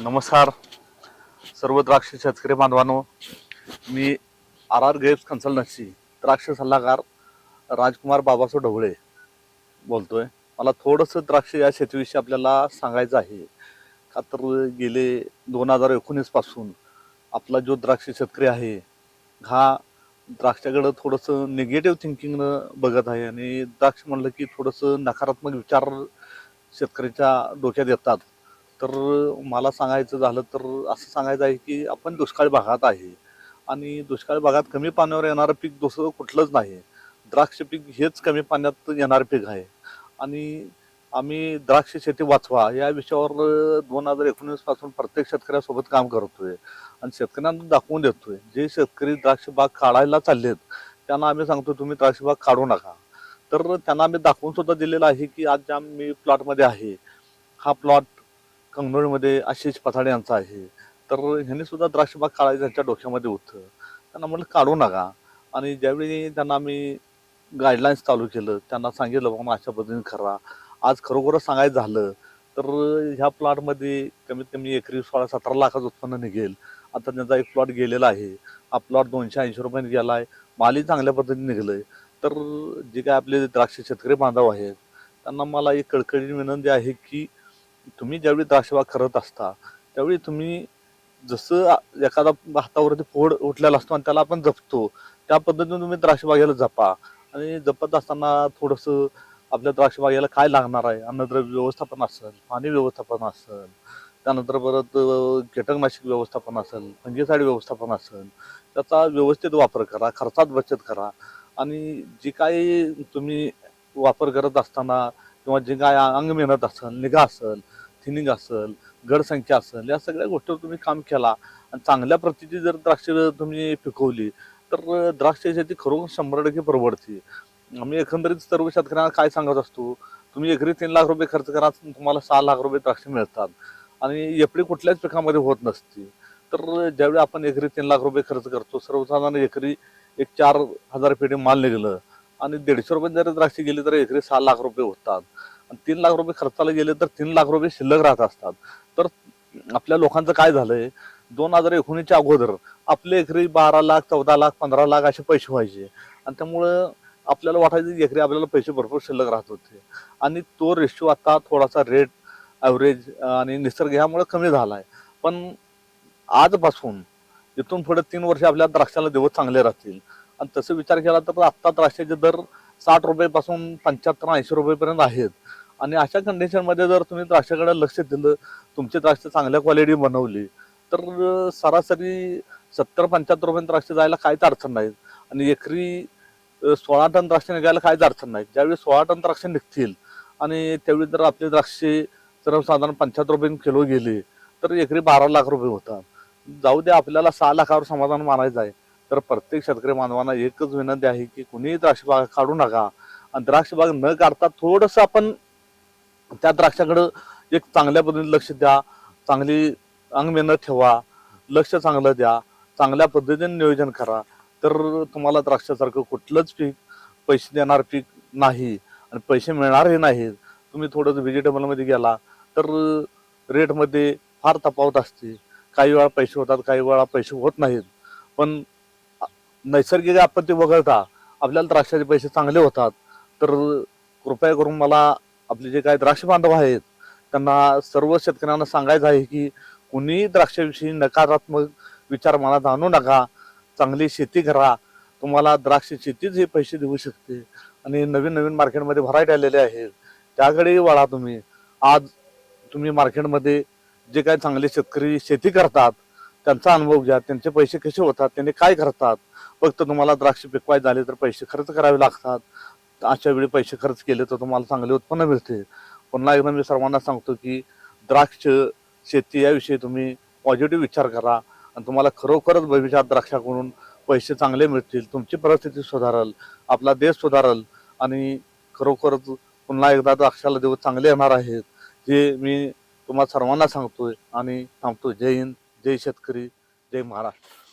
नमस्कार. सर्व द्राक्ष शेतकरी बांधवांनो मी आर आर ग्रेप्स कन्सल्टन्सी द्राक्ष सल्लागार राजकुमार बाबासो ढवळे बोलतोय. मला थोडंसं द्राक्ष या शेतीविषयी आपल्याला सांगायचं आहे. का तर गेले दोन हजार एकोणीसपासून आपला जो द्राक्ष शेतकरी आहे हा द्राक्षाकडं थोडंसं निगेटिव्ह थिंकिंगनं बघत आहे आणि द्राक्ष म्हणलं की थोडंसं नकारात्मक विचार शेतकऱ्याच्या डोक्यात येतात. तर मला सांगायचं झालं तर असं सांगायचं आहे की आपण दुष्काळ भागात आहे. आणि दुष्काळ भागात कमी पाण्यावर येणारं पीक दुसरं कुठलंच नाही. द्राक्ष पीक हेच कमी पाण्यात येणारं पीक आहे. आणि आम्ही द्राक्ष शेती वाचवा या विषयावर दोन हजार एकोणीसपासून प्रत्येक शेतकऱ्यासोबत काम करतोय. आणि शेतकऱ्यांना दाखवून देतोय. जे शेतकरी द्राक्ष बाग काढायला चाललेत त्यांना आम्ही सांगतो तुम्ही द्राक्ष बाग काढू नका. तर त्यांना आम्ही दाखवून सुद्धा दिलेलं आहे की आज ज्या मी प्लॉटमध्ये आहे. हा प्लॉट कंगनोळीमध्ये आशिष पथाडे यांचा आहे. तर ह्यांनी सुद्धा द्राक्ष बाग काढायचं त्यांच्या डोक्यामध्ये होतं. त्यांना म्हटलं काढू नका. आणि ज्यावेळी त्यांना आम्ही गाईडलाईन्स चालू केलं त्यांना सांगितलं बाबा अशा पद्धतीने करा. आज खरोखरच सांगायचं झालं तर ह्या प्लॉटमध्ये कमीत कमी एकरी सोळा सतरा लाखाचं उत्पन्न निघेल. आता त्यांचा एक प्लॉट गेलेला आहे. हा प्लॉट दोनशे ऐंशी रुपयाने गेला आहे मालही चांगल्या पद्धतीने निघलं तर जे काय आपले द्राक्ष शेतकरी बांधव आहेत त्यांना मला एक कळकळी विनंती आहे की तुम्ही ज्यावेळी द्राक्षबाग करत असता त्यावेळी तुम्ही जसं एखादा हातावरती फोड उठलेला असतो आणि त्याला आपण जपतो त्या पद्धतीने तुम्ही द्राक्षबागेला जपा. आणि जपत असताना थोडंसं आपल्या द्राक्षबागेला काय लागणार आहे? अन्नद्रव्य व्यवस्थापन असेल पाणी व्यवस्थापन असेल त्यानंतर परत कीटकनाशक व्यवस्थापन असेल फंगीसाईड व्यवस्थापन असेल त्याचा व्यवस्थित वापर करा खर्चात बचत करा. आणि जी काही तुम्ही वापर करत असताना किंवा जे काय अंग मेहनत असेल निगा असेल थिनिंग असेल गडसंख्या असेल या सगळ्या गोष्टीवर तुम्ही काम केला आणि चांगल्या प्रतीची जर द्राक्ष तुम्ही पिकवली तर द्राक्ष शेती खरोखर शंभर टक्के परवडते. आम्ही एकंदरीत सर्व शेतकऱ्यांना काय सांगत असतो तुम्ही एकरी तीन लाख रुपये खर्च करा तुम्हाला सहा लाख रुपये द्राक्ष मिळतात. आणि एपडी कुठल्याच पिकामध्ये होत नसते. तर ज्यावेळी आपण एकरी तीन लाख रुपये खर्च करतो सर्वसाधारण एकरी एक चार हजार पेढे माल निघलं आणि दीडशे रुपये जर द्राक्षे गेली तर एकरी सहा लाख रुपये होतात. आणि तीन लाख रुपये खर्चाला गेले तर तीन लाख रुपये शिल्लक राहत असतात. तर आपल्या लोकांचं काय झालंय? दोन हजार एकोणीसच्या अगोदर आपले एकरी बारा लाख चौदा लाख पंधरा लाख असे पैसे व्हायचे. आणि त्यामुळं आपल्याला वाटायचं की एकरी आपल्याला पैसे भरपूर शिल्लक राहत होते. आणि तो रेशो आता थोडासा रेट ॲव्हरेज आणि निसर्ग ह्यामुळे कमी झाला आहे पण आजपासून इथून पुढे तीन वर्ष आपल्या द्राक्षाला दिवस चांगले राहतील. आणि तसं विचार केला तर आत्ता द्राक्षाचे दर साठ रुपयेपासून पंच्याहत्तर ऐंशी रुपयेपर्यंत आहेत. आणि अशा कंडिशनमध्ये जर तुम्ही द्राक्षाकडे लक्ष दिलं तुमची द्राक्ष चांगल्या क्वालिटी बनवली तर सरासरी सत्तर पंच्याहत्तर रुपये द्राक्ष जायला काहीच अडचण नाही. आणि एकरी सोळा टन द्राक्ष निघायला काहीच अडचण नाही. ज्यावेळी सोळा टन द्राक्ष निघतील आणि त्यावेळी जर आपले द्राक्षे सर्वसाधारण पंच्याहत्तर रुपये किलो गेले तर एकरी बारा लाख रुपये होतात. जाऊ दे आपल्याला सहा लाखावर समाधान मानायचं आहे. तर प्रत्येक शेतकरी बांधवांना एकच विनंती आहे की कुणीही द्राक्ष बाग काढू नका. आणि द्राक्ष बाग न काढता थोडंसं आपण त्या द्राक्षाकडं एक चांगल्या पद्धतीने लक्ष द्या. चांगली अंग मेहनत ठेवा. लक्ष चांगलं द्या. चांगल्या पद्धतीने नियोजन करा. तर तुम्हाला द्राक्षासारखं कुठलंच पीक पैसे देणार पीक नाही आणि पैसे मिळणारही नाहीत तुम्ही थोडंसं व्हेजिटेबलमध्ये गेला तर रेटमध्ये फार तफावत असते. काही वेळा पैसे होतात काही वेळा पैसे होत नाहीत. पण नैसर्गिक आपत्ती वगळता आपल्याला द्राक्षाचे पैसे चांगले होतात. तर कृपया करून मला आपले जे काही द्राक्ष बांधव आहेत त्यांना सर्व शेतकऱ्यांना सांगायचं आहे की कुणीही द्राक्षाविषयी नकारात्मक विचार मनात आणू नका. चांगली शेती करा. तुम्हाला द्राक्ष शेतीच हे पैसे देऊ शकते. आणि नवीन नवीन मार्केटमध्ये व्हरायटी आलेले आहेत. त्याकडेही वळा तुम्ही. आज तुम्ही मार्केटमध्ये जे काही चांगले शेतकरी शेती करतात त्यांचा अनुभव घ्या त्यांचे पैसे कसे होतात त्यांनी काय करतात. फक्त तुम्हाला द्राक्ष पिकवाय झाले तर पैसे खर्च करावे लागतात. अशा वेळी पैसे खर्च केले तर तुम्हाला चांगले उत्पन्न मिळते. पुन्हा एकदा मी सर्वांना सांगतो की द्राक्ष शेती याविषयी तुम्ही पॉझिटिव्ह विचार करा आणि तुम्हाला खरोखरच भविष्यात द्राक्षाकडून पैसे चांगले मिळतील. तुमची परिस्थिती सुधारल आपला देश सुधारल आणि खरोखरच पुन्हा एकदा द्राक्षाला दिवस चांगले येणार आहेत. हे मी तुम्हाला सर्वांना सांगतोय आणि थांबतो जय हिंद. जय शेतकरी जय महाराष्ट्र.